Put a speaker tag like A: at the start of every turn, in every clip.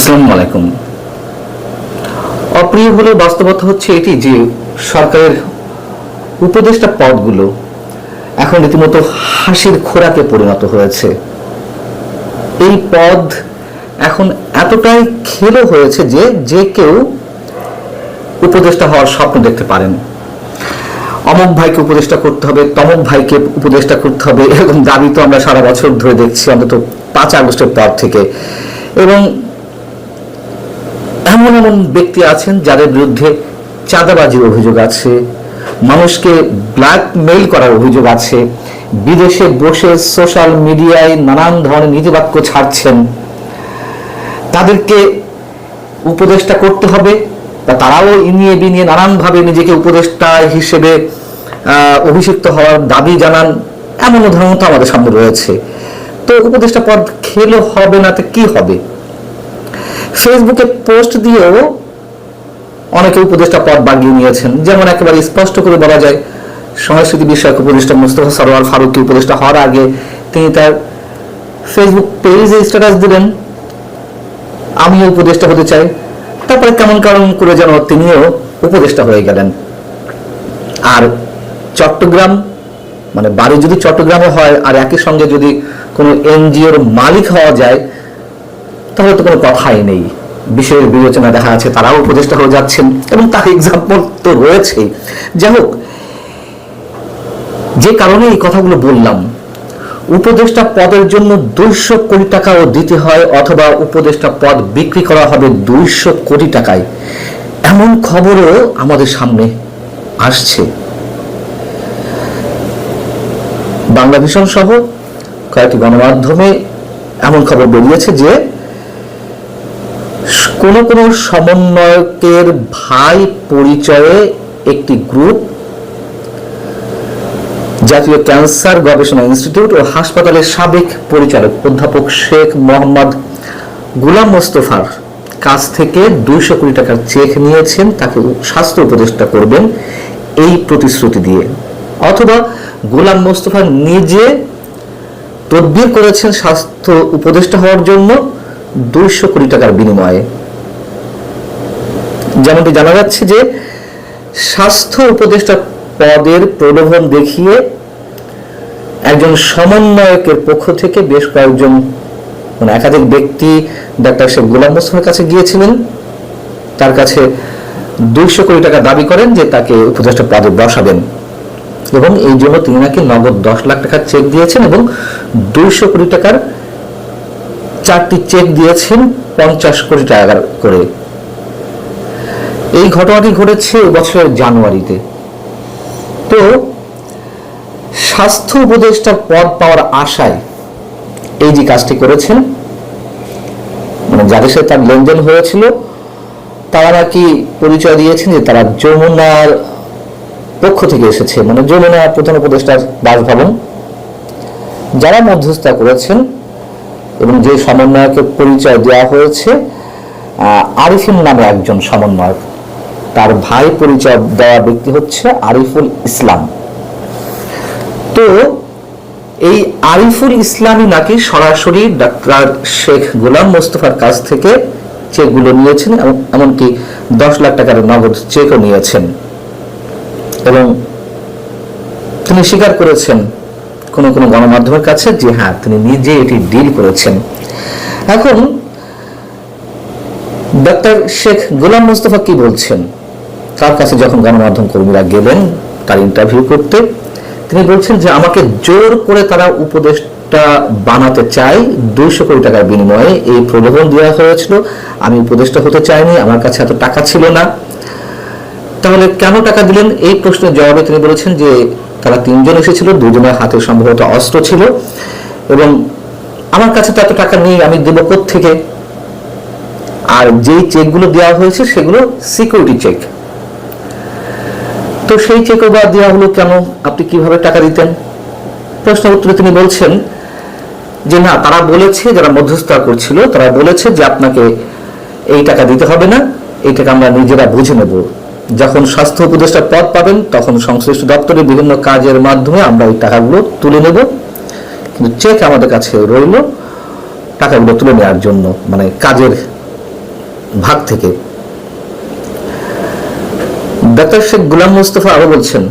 A: আসসালামু আলাইকুম। অপ্রিয় হলে বাস্তবতা হচ্ছে এটি যে সরকারের উপদেষ্টা পদগুলো এখন রীতিমতো হাসির খোরাকে পরিণত হয়েছে। এই পদ এখন এতটাই খেলো হয়েছে যে যে কেউ উপদেষ্টা হওয়ার স্বপ্ন দেখতে পারেন। অমক ভাইকে উপদেষ্টা করতে হবে, তমক ভাইকে উপদেষ্টা করতে হবে, এরকম দাবি তো আমরা সারা বছর ধরে দেখছি অন্তত পাঁচ আগস্টের পর থেকে। এবং এমন এমন ব্যক্তি আছেন যাদের বিরুদ্ধে চাঁদাবাজির অভিযোগ আছে, মানুষকে ব্ল্যাকমেইল করার অভিযোগ আছে, বিদেশে বসে সোশ্যাল মিডিয়ায় নানান ধরনের নীতিবাক্য ছাড়ছেন। তাদেরকে উপদেষ্টা করতে হবে বা তারাও ইনিয়ে বিনিয়ে নানানভাবে নিজেকে উপদেষ্টা হিসেবে অভিষিক্ত হওয়ার দাবি জানান। এমন উদাহরণ তো আমাদের সামনে রয়েছে। তো উপদেষ্টা পদ খেলো হবে না, তো কি হবে? ফেসবুকে পোস্ট দিয়েও অনেকে উপদেষ্টা পদ বাগিয়ে নিয়েছেন। যেমন একেবারে স্পষ্ট করে বলা যায়, সংস্কৃতি বিষয়ক উপদেষ্টা মুস্তফা সরোয়ার ফারুকি উপদেষ্টা হওয়ার আগে তিনি তার ফেসবুক পেজে স্ট্যাটাস দিলেন, আমিও উপদেষ্টা হতে চাই। তারপরে কেমন কারণ করে যেন তিনিও উপদেষ্টা হয়ে গেলেন। আর চট্টগ্রাম মানে বাড়ি যদি চট্টগ্রামে হয়, আর একই সঙ্গে যদি কোনো এনজিওর মালিক হওয়া যায় তাহলে তো কোনো কথাই নেই। বিষয়ের বিবেচনা দেখা যাচ্ছে, তারাও উপদেষ্টা হয়ে যাচ্ছেন এবং তার এক্সাম্পল তো রয়েছেই। যাই হোক, যে কারণে এই কথাগুলো বললাম, উপদেষ্টা পদের জন্য দুইশো কোটি টাকাও দিতে হয় অথবা উপদেষ্টা পদ বিক্রি করা হবে দুইশো কোটি টাকায়। এমন খবরও আমাদের সামনে আসছে। বাংলা সহ কয়েকটি গণমাধ্যমে এমন খবর বেরিয়েছে যে কোন কোনো সমন্বয়কের ভাই পরিচয়ে একটি গ্রুপ, জাতীয় ক্যান্সার গবেষণা ইনস্টিটিউট ও হাসপাতালের সাবেক পরিচালক অধ্যাপক শেখ মোহাম্মদ গুলাম মোস্তফার কাছ থেকে দুইশো কোটি টাকার চেক নিয়েছেন, তাকে স্বাস্থ্য উপদেষ্টা করবেন এই প্রতিশ্রুতি দিয়ে। অথবা গোলাম মোস্তফা নিজে তদবির করেছেন স্বাস্থ্য উপদেষ্টা হওয়ার জন্য দুইশো কোটি টাকার বিনিময়ে। যেমনটি জানা যাচ্ছে যে স্বাস্থ্য উপদেষ্টা পদের প্রলোভন দেখিয়ে একজন সমন্বয়কের পক্ষ থেকে বেশ কয়েকজন মানে একাধিক ব্যক্তি ডাক্তার শেখ গোলাম মোস্তফার কাছে গিয়েছিলেন। তার কাছে দুইশো কোটি টাকা দাবি করেন যে তাকে উপদেষ্টা পদে বসাবেন। এবং এই জন্য তিনি নাকি নগদ দশ লাখ টাকার চেক দিয়েছেন এবং দুইশো কোটি টাকার চারটি চেক দিয়েছেন, পঞ্চাশ কোটি টাকা করে। এই ঘটনাটি ঘটেছে এবছরের জানুয়ারিতে। তো, স্বাস্থ্য উপদেষ্টার পদ পাওয়ার আশায় এই যে কাজটি করেছেন মানে যাদের সাথে তার লেনদেন হয়েছিল, তারা নাকি পরিচয় দিয়েছেন যে তারা যমুনার পক্ষ থেকে এসেছে মানে যমুনা প্রধান উপদেষ্টার বাসভবন, যারা মধ্যস্থতা করেছেন এবং যে সমন্বয়কের পরিচয় দেওয়া হয়েছে আরিফিন নামে একজন সমন্বয়ক। তার ভাই পরিচয় দেওয়া ব্যক্তি হচ্ছে আরিফুল ইসলাম। তো এই আরিফুল ইসলামই নাকি সরাসরি ডাক্তার শেখ গোলাম মোস্তফার কাছ থেকে চেকগুলো নিয়েছেন এমনকি দশ লাখ টাকার নগদ চেকও নিয়েছেন। এবং তিনি স্বীকার করেছেন কোন কোন গণমাধ্যমের কাছে যে হ্যাঁ তিনি নিজে এটি ডিল করেছেন। এখন ডাক্তার শেখ গোলাম মোস্তফা কি বলছেন? তার কাছে যখন গণমাধ্যম কর্মীরা গেলেন তার ইন্টারভিউ করতে, তিনি বলছেন যে আমাকে জোর করে তারা উপদেষ্টা বানাতে চাই দুইশো কোটি টাকার বিনিময়ে। এই প্রলোভন দেওয়া হয়েছিল। আমি উপদেষ্টা হতে চাইনি, আমার কাছে এত টাকা ছিল না। তাহলে কেন টাকা দিলেন? এই প্রশ্নের জবাবে তিনি বলেছেন যে তারা তিনজন এসেছিল, দুজনের হাতে সম্ভবত অস্ত্র ছিল এবং আমার কাছে তো এত টাকা নেই, আমি দেব থেকে আর যেই চেকগুলো দেওয়া হয়েছে, সেগুলো সিকিউরিটি চেক তো সেই চেকও বা দেওয়া হলো কেন? আপনি কীভাবে টাকা দিতেন? প্রশ্ন উত্তরে তিনি বলছেন যে না, তারা বলেছে, যারা মধ্যস্থতা করছিল, তারা বলেছে যে আপনাকে এই টাকা দিতে হবে না, এই টাকা আমরা নিজেরা বুঝে নেব। যখন স্বাস্থ্য উপদেষ্টা পদ পাবেন, তখন সংশ্লিষ্ট দপ্তরে বিভিন্ন কাজের মাধ্যমে আমরা এই টাকাগুলো তুলে নেব। কিন্তু চেক আমাদের কাছে রইল টাকাগুলো তুলে নেওয়ার জন্য মানে কাজের ভাগ থেকে। ডাক্তার শেখ গুলাম মুস্তফা আরও বলছেন,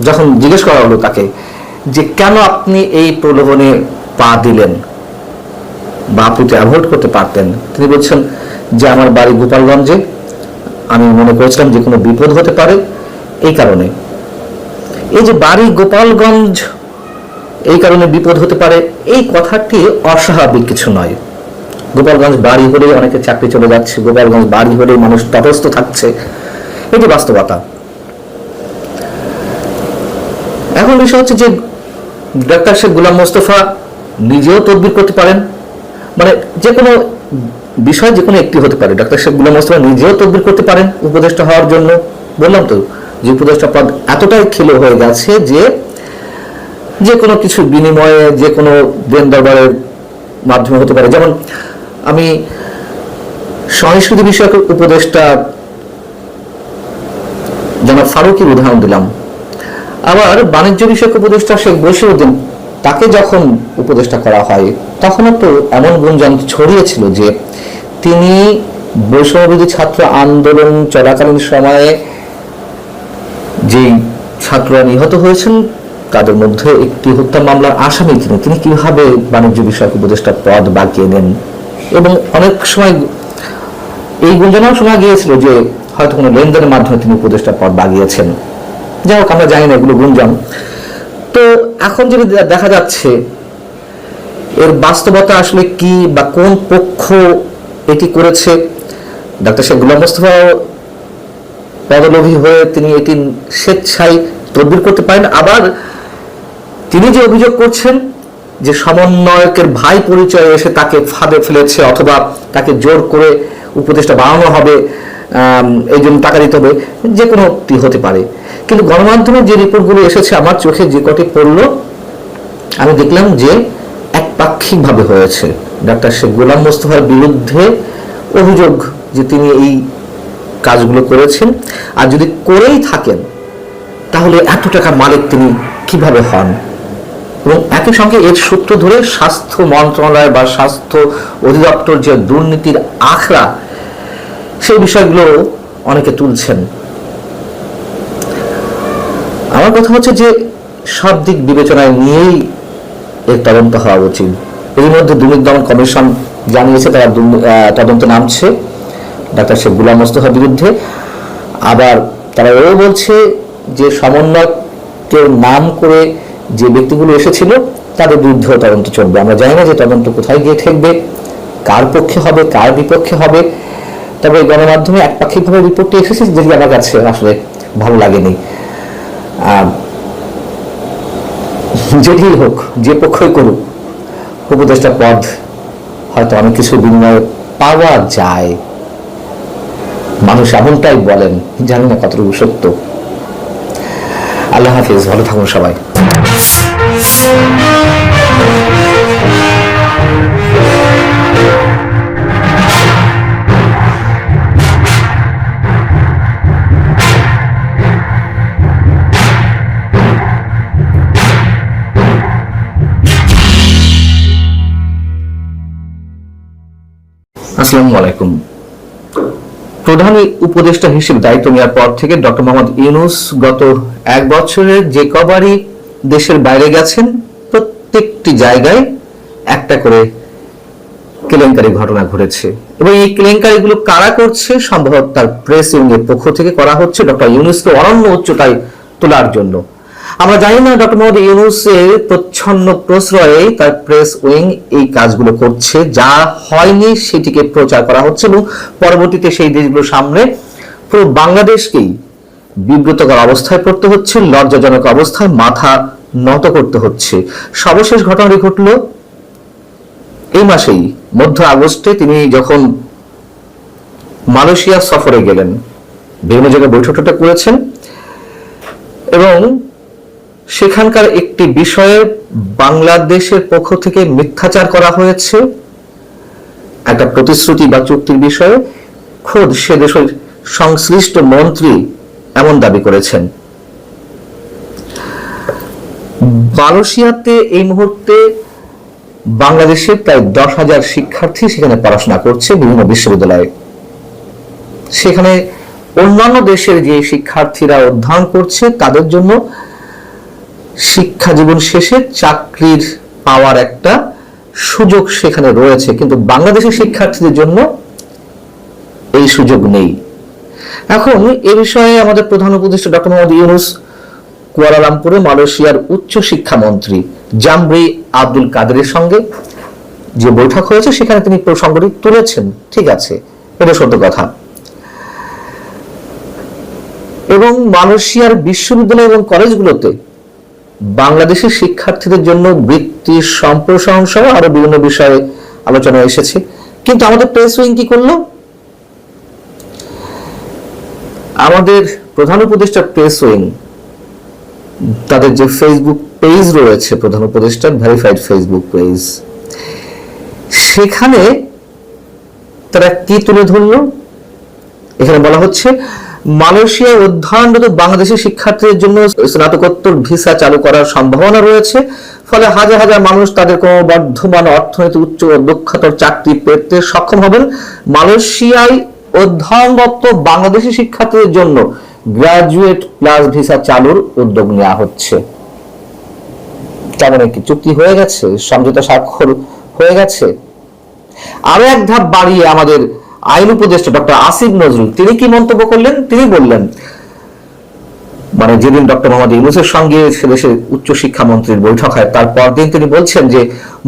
A: যখন জিজ্ঞেস করা হলো তাকে, যে কেন আপনি এই প্রলোভনে পা দিলেন? বা আপনি অ্যাভয়েড করতে পারতেন। তিনি বলছেন যে, আমার বাড়ি গোপালগঞ্জে। আমি মনে করেছিলাম যে কোনো বিপদ হতে পারে এই কারণে। এই যে বাড়ি গোপালগঞ্জ, এই কারণে বিপদ হতে পারে, এই কথাটি অস্বাভাবিক কিছু নয়। গোপালগঞ্জ বাড়ি হলেই অনেকে চাকরি চলে যাচ্ছে। গোপালগঞ্জ বাড়ি হলেই মানুষ তটস্থ থাকছে। এটি বাস্তবতা। এখন বিষয় হচ্ছে যে ডাক্তার শেখ গুলাম মোস্তফা নিজেও তদবির করতে পারেন। মানে যে কোনো বিষয় যে কোনো একটি হতে পারে, ডাক্তার শেখ গুলাম মোস্তফা নিজেও তদবির করতে পারেন উপদেষ্টা হওয়ার জন্য। বললাম তো যে উপদেষ্টা পদ এতটাই খেলো হয়ে গেছে যে যে কোনো কিছু বিনিময়ে যে কোনো দেন দরবারের মাধ্যমে হতে পারে। যেমন আমি সংস্কৃতি বিষয়ক উপদেষ্টা জনাব ফারুকের উদাহরণ দিলাম। আবার বাণিজ্য বিষয়ক উপদেষ্টা শেখ বসিরুদ্দিন তাকে যখন উপদেষ্টা করা হয় তখনও তো এমন গুঞ্জন ছড়িয়েছিল যে তিনি বৈষম্যবিধি ছাত্র আন্দোলন চলাকালীন সময়ে যেই ছাত্ররা নিহত হয়েছেন, তাদের মধ্যে একটি হত্যা মামলার আসামি তিনি। তিনি কীভাবে বাণিজ্য বিষয়ক উপদেষ্টা পদ বাগিয়ে নেন? এবং অনেক সময় এই গুঞ্জনও শোনা গিয়েছিল যে হয়তো কোনো লেনদেনের মাধ্যমে তিনি উপদেষ্টা পদ বাগিয়েছেন। যাই হোক, আমরা জানি না এগুলো গুঞ্জন। তো এখন যেটা দে- দেখা যাচ্ছে, এর বাস্তবতা আসলে কি বা কোন পক্ষ এটি করেছে? ডাক্তার শেখ গুলাম মোস্তফা পদলোভী হয়ে তিনি এটি স্বেচ্ছায় তদবির করতে পারেন। আবার তিনি যে অভিযোগ করছেন যে সমন্বয়কের ভাই পরিচয়ে এসে তাকে ফাঁদে ফেলেছে অথবা তাকে জোর করে উপদেষ্টা বাড়ানো হবে এই জন্য টাকা দিতে হবে যে কোনোটি হতে পারে। কিন্তু গণমাধ্যমে যে রিপোর্টগুলো এসেছে, আমার চোখে যে কটি পড়ল, আমি দেখলাম যে একপাক্ষিকভাবে হয়েছে। ডাক্তার শেখ গোলাম মোস্তফার বিরুদ্ধে অভিযোগ যে তিনি এই কাজগুলো করেছেন। আর যদি করেই থাকেন, তাহলে এত টাকা মালিক তিনি কীভাবে হন? এবং একই সঙ্গে এর সূত্র ধরে স্বাস্থ্য মন্ত্রণালয় বা স্বাস্থ্য অধিদপ্তর যে দুর্নীতির আখড়া সেই বিষয়গুলো অনেকে তুলছেন। আমার কথা হচ্ছে যে, সব দিক বিবেচনায় নিয়েই এর তদন্ত হওয়া উচিত। এর মধ্যে দুর্নীতি দমন কমিশন জানিয়েছে, তারা তদন্ত নামছে ডাক্তার শেখ গুলাম মোস্তফার বিরুদ্ধে। আবার তারা এও বলছে যে সমন্বয়কের নাম করে যে ব্যক্তিগুলো এসেছিল, তাদের বিরুদ্ধেও তদন্ত চলবে। আমরা জানি না যে তদন্ত কোথায় গিয়ে ঠেকবে, কার পক্ষে হবে, কার বিপক্ষে হবে। তবে গণমাধ্যমে একপাক্ষিকভাবে রিপোর্টটি এসেছে যেটি আমার কাছে আসলে ভালো লাগেনি। যেটি হোক, যে পক্ষই করুক, উপদেষ্টা পদ হয়তো অনেক কিছু বিনিময়ে পাওয়া যায়। মানুষ এমনটাই বলেন, জানি না কতটুকু সত্য। আল্লাহ হাফিজ, ভালো থাকুন সবাই। আসসালামু আলাইকুম। প্রধান উপদেষ্টা হিসেবে দায়িত্ব নেওয়ার পর থেকে ডক্টর মোহাম্মদ ইউনুস গত এক বছরে যে কবারই দেশের বাইরে গেছেন, প্রত্যেকটি জায়গায় একটা করে কেলেঙ্কারি ঘটনা ঘটেছে। এবং এই কেলেঙ্কারিগুলো কারা করছে সম্ভবত তার প্রেস এর পক্ষ থেকে করা হচ্ছে ডক্টর ইউনুসকে অনন্য উচ্চতায় তোলার জন্য। আমরা জানি না ডক্টর মোহাম্মদ ইউনুসের প্রচ্ছন্ন প্রশ্রয়ে তার প্রেস উইং এই কাজগুলো করছে। যা হয়নি সেটিকে প্রচার করা হচ্ছে এবং পরবর্তীতে সেই দেশগুলোর সামনে পুরো বাংলাদেশকেই বিব্রতকর অবস্থায় পড়তে হচ্ছে, লজ্জাজনক অবস্থায় মাথা নত করতে হচ্ছে। সর্বশেষ ঘটনাটি ঘটলো এই মাসেই, মধ্য আগস্টে তিনি যখন মালয়েশিয়া সফরে গেলেন, বিভিন্ন জায়গায় বৈঠকটা করেছেন এবং সেখানকার একটি বিষয়ে বাংলাদেশের পক্ষ থেকে মিথ্যাচার করা হয়েছে। একটা প্রতিশ্রুতি বা চুক্তির বিষয়ে খোদ সে দেশের সংশ্লিষ্ট মন্ত্রী এমন দাবি করেছেন। মালয়েশিয়াতে এই মুহূর্তে বাংলাদেশের প্রায় দশ হাজার শিক্ষার্থী সেখানে পড়াশোনা করছে বিভিন্ন বিশ্ববিদ্যালয়ে। সেখানে অন্যান্য দেশের যে শিক্ষার্থীরা অধ্যয়ন করছে, তাদের জন্য শিক্ষা জীবন শেষে চাকরির পাওয়ার একটা সুযোগ সেখানে রয়েছে, কিন্তু বাংলাদেশের শিক্ষার্থীদের জন্য এই সুযোগ নেই। এখন এ বিষয়ে আমাদের প্রধান উপদেষ্টা ডক্টর মোহাম্মদ ইউনুস কুয়ালালামপুরে মালয়েশিয়ার উচ্চ শিক্ষামন্ত্রী জামরি আব্দুল কাদেরের সঙ্গে যে বৈঠক হয়েছে, সেখানে তিনি প্রসঙ্গটি তুলেছেন। ঠিক আছে, এটা সত্য কথা। এবং মালয়েশিয়ার বিশ্ববিদ্যালয় এবং কলেজগুলোতে বাংলাদেশের শিক্ষার্থীদের জন্য বৃত্তি সম্প্রসারণ সহ আরও বিভিন্ন বিষয়ে আলোচনা এসেছে। কিন্তু আমাদের প্রেস উইং কি করল? আমাদের প্রধান উপদেষ্টা প্রেস উইং তাদের যে ফেসবুক পেজ রয়েছে, প্রধান উপদেষ্টার ভেরিফাইড ফেসবুক পেজ সেখানে তারা কি তুলে ধরলো? এখানে বলা হচ্ছে মালয়েশিয়ায় অধ্যয়নরত বাংলাদেশের শিক্ষার্থীদের জন্য স্নাতকোত্তর ভিসা চালু করার সম্ভাবনা রয়েছে। ফলে হাজার হাজার মানুষ তাদের কোনো বর্ধমান অর্থনৈতিক উচ্চ দক্ষতার চাকরি পেতে সক্ষম হবেন। মালয়েশিয়ায় অধ্যয়নরত বাংলাদেশি শিক্ষার্থীদের জন্য গ্রাজুয়েট প্লাস ভিসা চালুর উদ্যোগ নেওয়া হচ্ছে। কেমন একটি চুক্তি হয়ে গেছে? সমঝোতা স্বাক্ষর হয়ে গেছে? আরও এক ধাপ বাড়িয়ে আমাদের আইন উপদেষ্টা ডক্টর আসিফ নজরুল, তিনি কি মন্তব্য করলেন? তিনি বললেন মানে যেদিন ডক্টর মোহাম্মদ ইউনুসের সঙ্গে সেদেশের উচ্চ শিক্ষামন্ত্রীর বৈঠক হয় তার পরদিন তিনি বলছেন যে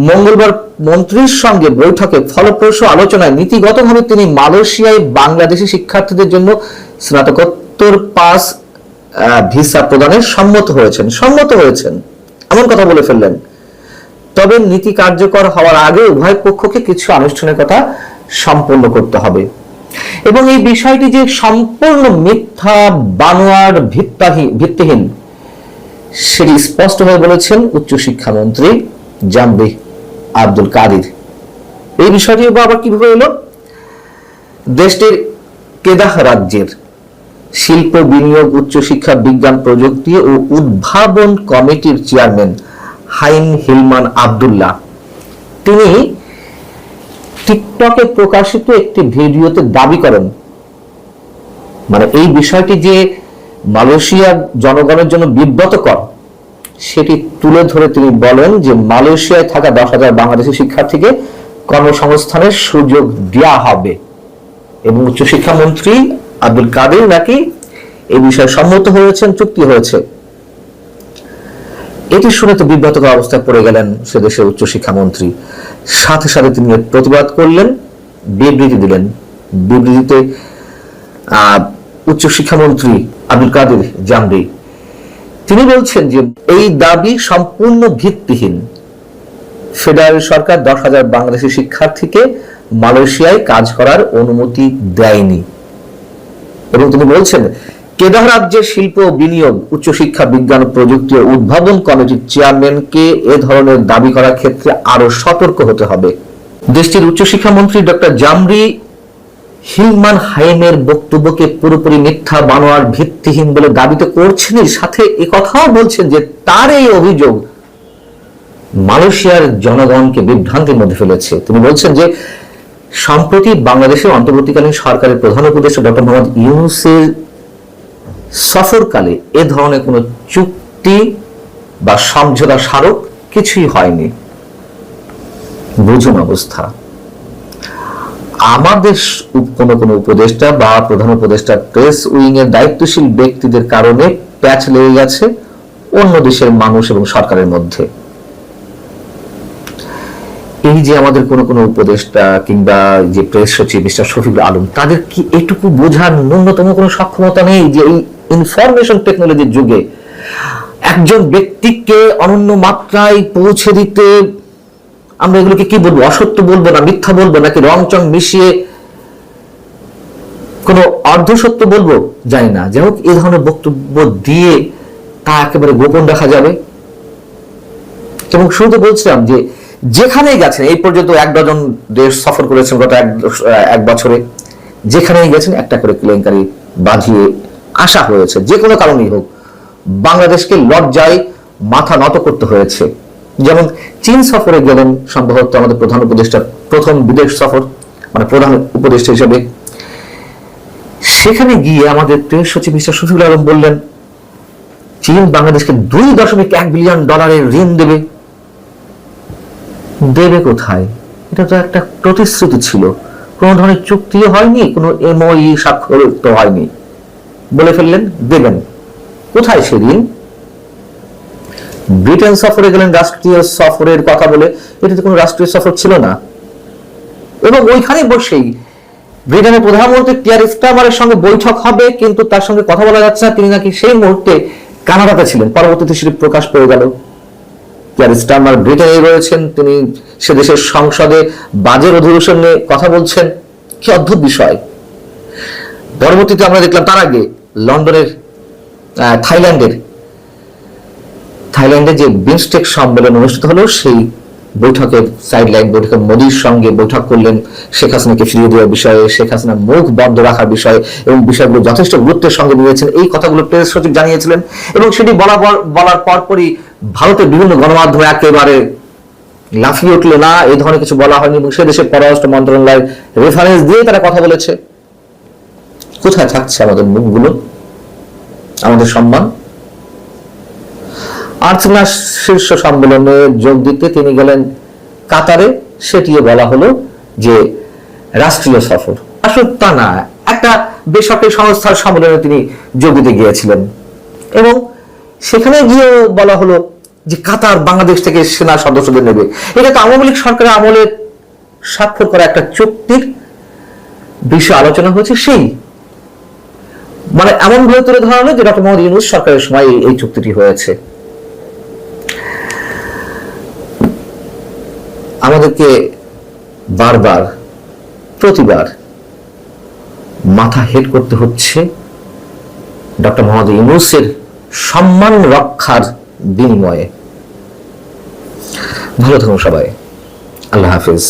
A: মঙ্গলবার মন্ত্রীর সঙ্গে বৈঠকে ফলপ্রসূ আলোচনায় নীতিগতভাবে তিনি মালয়েশিয়ায় বাংলাদেশি শিক্ষার্থীদের জন্য স্নাতকোত্তর পাস ভিসা প্রদানের সম্মত হয়েছেন। সম্মত হয়েছেন। এমন কথা বলে ফেললেন। তবে নীতি কার্যকর হওয়ার আগে উভয় পক্ষকে কিছু আনুষ্ঠানিকতা সম্পন্ন করতে হবে। এবং এই বিষয়টি যে সম্পূর্ণ মিথ্যা, বানোয়ার ভিত্তাহীন ভিত্তিহীন, সেটি স্পষ্টভাবে বলেছেন উচ্চশিক্ষামন্ত্রী জাম্বি আব্দুল কাদির। এই বিষয়টি আবার কীভাবে এলো? দেশটির কেদাহ রাজ্যের শিল্প বিনিয়োগ, উচ্চশিক্ষা, বিজ্ঞান প্রযুক্তি ও উদ্ভাবন কমিটির চেয়ারম্যান হাইম হিলমান আব্দুল্লাহ। তিনি টিকটকে প্রকাশিত একটি ভিডিওতে দাবি করেন। মানে এই বিষয়টি যে মালয়েশিয়ার জনগণের জন্য বিব্রতকর, সেটি তুলে ধরে তিনি বলেন যে মালয়েশিয়ায় থাকা দশ হাজার বাংলাদেশি শিক্ষার্থীকে কর্মসংস্থানের সুযোগ দেওয়া হবে। এবং উচ্চশিক্ষামন্ত্রী আব্দুল কাদের নাকি এই বিষয়ে সম্মত হয়েছেন, চুক্তি হয়েছে। এটি শুনে তো বিব্রতকর অবস্থায় পড়ে গেলেন সে দেশের উচ্চশিক্ষামন্ত্রী সাথে সাথে তিনি প্রতিবাদ করলেন বিবৃতি দিলেন। বিবৃতিতে আহ, উচ্চশিক্ষামন্ত্রী আব্দুল কাদের জামরি তিনি বলছেন যে এই দাবি সম্পূর্ণ ভিত্তিহীন। ফেডারেল সরকার দশ হাজার বাংলাদেশি শিক্ষার্থীকে মালয়েশিয়ায় কাজ করার অনুমতি দেয়নি। এবং তিনি বলছেন কেদাহ রাজ্যের শিল্প বিনিয়োগ, উচ্চশিক্ষা, বিজ্ঞান ও প্রযুক্তি ও উদ্ভাবন কমিটির চেয়ারম্যানকে এ ধরনের দাবি করার ক্ষেত্রে আরও সতর্ক হতে হবে। দেশটির উচ্চশিক্ষা মন্ত্রী ডক্টর জামরি হিলমান হাইমের বক্তব্যকে পুরোপুরি মিথ্যা, বানোয়ার, ভিত্তিহীন বলে দাবি তো করছেনই সাথে কথাও বলছেন যে তার এই অভিযোগ মালয়েশিয়ার জনগণকে বিভ্রান্তির মধ্যে ফেলেছে। তিনি বলছেন যে সম্প্রতি বাংলাদেশের অন্তর্বর্তীকালীন সরকারের প্রধান উপদেষ্টা ডক্টর মোহাম্মদ ইউনুসের সফরকালে এ ধরনের কোনো চুক্তি বা সমঝোতা স্মারক কিছুই হয়নি। বুঝুন অবস্থা। আমাদের কোনো কোনো উপদেষ্টা বা প্রধান উপদেষ্টা প্রেস উইং এর দায়িত্বশীল ব্যক্তিদের কারণে প্যাচ লেগে গেছে অন্য দেশের মানুষ এবং সরকারের মধ্যে। এই যে আমাদের কোনো কোনো উপদেষ্টা কিংবা যে প্রেস সচিব মিস্টার শফিকুল আলম, তাদের কি এটুকু বোঝার ন্যূনতম কোনো সক্ষমতা নেই যে এই ইনফরমেশন টেকনোলজির যুগে একজন ব্যক্তিকে অনন্য মাত্রায় পৌঁছে দিতে আমরা এগুলোকে কি বলব? অসত্য বলব না, মিথ্যা বলব নাকি রং চং মিশিয়ে কোনো অর্ধসত্য বলব? জানি না। যাই হোক এই ধরনের বক্তব্য দিয়ে তা একেবারে গোপন রাখা যাবে। এবং শুরুতে বলছিলাম যে যেখানে গেছেন, এই পর্যন্ত এক ডজন দেশ সফর করেছেন গত এক এক বছরে, যেখানেই গেছেন, একটা করে কেলেঙ্কারি বাঁধিয়ে আসা হয়েছে যে কোনো কারণেই হোক, বাংলাদেশকে লজ্জায় মাথা নত করতে হয়েছে। যেমন চীন সফরে গেলেন সম্ভবত আমাদের প্রধান উপদেষ্টা, প্রথম বিদেশ সফর মানে প্রধান উপদেষ্টা হিসেবে। সেখানে গিয়ে আমাদের প্রেস সচিব মিস্টার শফিকুল আলম বললেন, চীন বাংলাদেশকে দুই দশমিক এক বিলিয়ন ডলারের ঋণ দেবে। দেবে কোথায়? এটা তো একটা প্রতিশ্রুতি ছিল। কোনো ধরনের চুক্তিও হয়নি, কোনো এমওই স্বাক্ষরিত হয়নি। বলে ফেললেন দেবেন। কোথায় সেদিন? ব্রিটেন সফরে গেলেন, রাষ্ট্রীয় সফরের কথা বলে। এটা তো কোনো রাষ্ট্রীয় সফর ছিল না। এবং ওইখানে বসেই ব্রিটেনের প্রধানমন্ত্রী টিয়ার স্টামারের সঙ্গে বৈঠক হবে, কিন্তু তার সঙ্গে কথা বলা যাচ্ছে না। তিনি নাকি সেই মুহূর্তে কানাডাতে ছিলেন। পরবর্তীতে সেটি প্রকাশ পেয়ে গেল। টিয়ার স্টামার ব্রিটেনে রয়েছেন। তিনি সে দেশের সংসদে বাজের অধিবেশন নিয়ে কথা বলছেন। কি অদ্ভুত বিষয়। পরবর্তীতে আমরা দেখলাম তার আগে লন্ডনের থাইল্যান্ডের, থাইল্যান্ডে যে বিমস্টেক সম্মেলন অনুষ্ঠিত হলো, সেই বৈঠকের সাইডলাইন বৈঠকে মোদীর সঙ্গে বৈঠক করলেন শেখ হাসিনাকে ফিরিয়ে দেওয়ার বিষয়ে, শেখ হাসিনা মুখ বন্ধ রাখার বিষয়ে এবং বিষয়গুলো যথেষ্ট গুরুত্বের সঙ্গে নিয়েছেন এই কথাগুলো প্রেস সচিব জানিয়েছিলেন এবং সেটি বলা বলার পরপরই ভারতের বিভিন্ন গণমাধ্যম একেবারে লাফিয়ে উঠল, না, এই ধরনের কিছু বলা হয়নি এবং সে দেশের পররাষ্ট্র মন্ত্রণালয়ের রেফারেন্স দিয়ে তারা কথা বলেছে। কোথায় থাকছে আমাদের মুখগুলো আমাদের সম্মান? আর্চনা শীর্ষ সম্মেলনে যোগ দিতে তিনি গেলেন কাতারে। সেটিও বলা হলো যে রাষ্ট্রীয় সফর। আসলে তা না, একটা বেসরকারি সংস্থার সম্মেলনে তিনি যোগ দিতে গিয়েছিলেন। এবং সেখানে গিয়ে বলা হলো যে কাতার বাংলাদেশ থেকে সেনা সদস্যদের নেবে। এটা তো আওয়ামী লীগ সরকারের আমলে স্বাক্ষর করা একটা চুক্তির বিষয় আলোচনা হয়েছে। সেই মানে এমন ভাবে তুলে ধরা হলো যে ডক্টর মোহাম্মদ ইউনুস সরকারের সময় এই চুক্তিটি হয়েছে। আমাদেরকে বারবার, প্রতিবার মাথা হেট করতে হচ্ছে ডক্টর মোহাম্মদ ইউনুসের সম্মান রক্ষার বিনিময়ে। ভালো থাকুন সবাই। আল্লাহ হাফিজ।